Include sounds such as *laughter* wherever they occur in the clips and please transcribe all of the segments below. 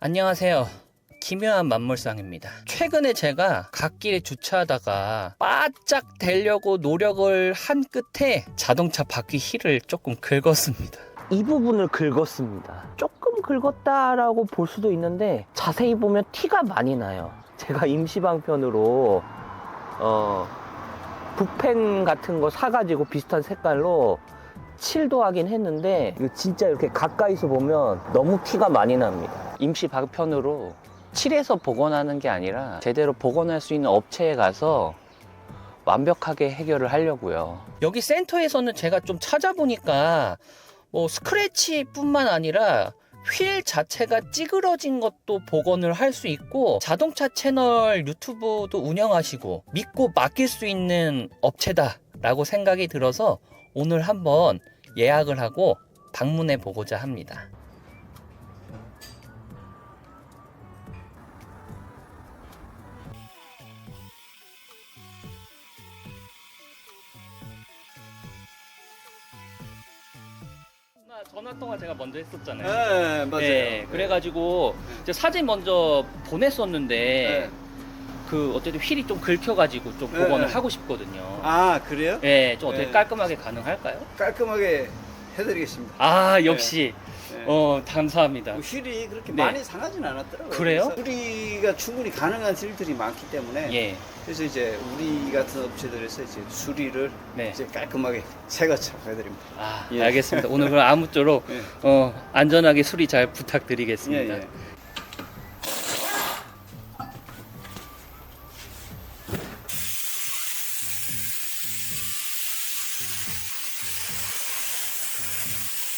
안녕하세요. 기묘한 만물상입니다. 최근에 제가 갓길에 주차하다가 바짝 대려고 노력을 한 끝에 자동차 바퀴 힐을 조금 긁었습니다. 이 부분을 긁었습니다. 조금 긁었다라고 볼 수도 있는데 자세히 보면 티가 많이 나요. 제가 임시방편으로 어 붓펜 같은 거 사가지고 비슷한 색깔로 칠도 하긴 했는데 이거 진짜 이렇게 가까이서 보면 너무 티가 많이 납니다. 임시 방편으로 칠해서 복원하는 게 아니라 제대로 복원할 수 있는 업체에 가서 완벽하게 해결을 하려고요. 여기 센터에서는 제가 좀 찾아보니까 뭐 스크래치뿐만 아니라 휠 자체가 찌그러진 것도 복원을 할 수 있고 자동차 채널 유튜브도 운영하시고 믿고 맡길 수 있는 업체다라고 생각이 들어서 오늘 한번 예약을 하고 방문해 보고자 합니다. 전화 통화 제가 먼저 했었잖아요. 네, 맞아요. 네, 그래가지고 이제 사진 먼저 보냈었는데 네. 그 어쨌든 휠이 좀 긁혀가지고 좀 네, 복원을 네. 하고 싶거든요. 아, 그래요? 네, 좀 어떻게 네. 깔끔하게 가능할까요? 깔끔하게 해드리겠습니다. 아 역시 네. 어 감사합니다. 뭐 휠이 그렇게 네. 많이 상하진 않았더라고요. 그래요? 그래서 수리가 충분히 가능한 휠들이 많기 때문에 예, 그래서 이제 우리 같은 업체들에서 이제 수리를 네. 이제 깔끔하게 새 것처럼 해드립니다. 아 예. 알겠습니다. 오늘 그럼 아무쪼록 *laughs* 예. 어 안전하게 수리 잘 예, 부탁드리겠습니다. 예. 잘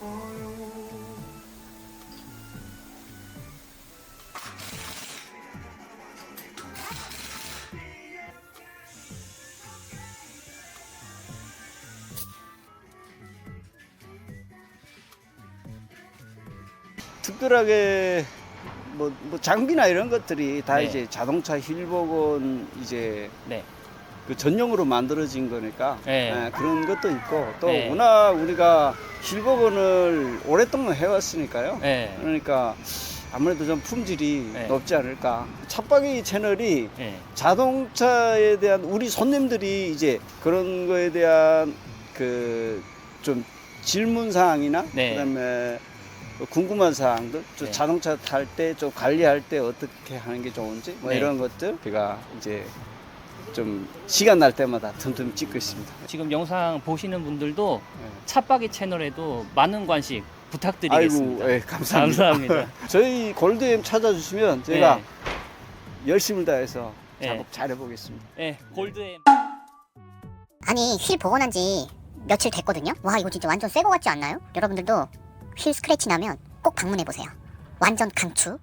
Oh, 특별하게 뭐, 뭐 장비나 이런 것들이 다 네. 이제 자동차 힐복은 이제 네. 그 전용으로 만들어진 거니까 네. 예, 그런 것도 있고 또 네. 워낙 우리가 힐복원을 오랫동안 해왔으니까요. 네. 그러니까 아무래도 좀 품질이 네. 높지 않을까. 찻박이 채널이 네. 자동차에 대한 우리 손님들이 이제 그런 거에 대한 그 좀 질문 사항이나 네. 그다음에 뭐 궁금한 사항들, 좀 네. 자동차 탈 때 좀 관리할 때 어떻게 하는 게 좋은지 뭐 네. 이런 것들 제가 이제 좀 시간 날 때마다 틈틈 찍고 있습니다. 지금 영상 보시는 분들도 네. 찻박이 채널에도 많은 관심 부탁드리겠습니다. 아이고, 예, 감사합니다. 감사합니다. *laughs* 저희 골드엠 찾아주시면 제가 네. 열심을 다해서 네. 작업 잘 해보겠습니다. 네, 골드엠. 아니 휠 복원한 지 며칠 됐거든요. 와 이거 진짜 완전 새 거 같지 않나요? 여러분들도 휠 스크래치 나면 꼭 방문해 보세요. 완전 강추.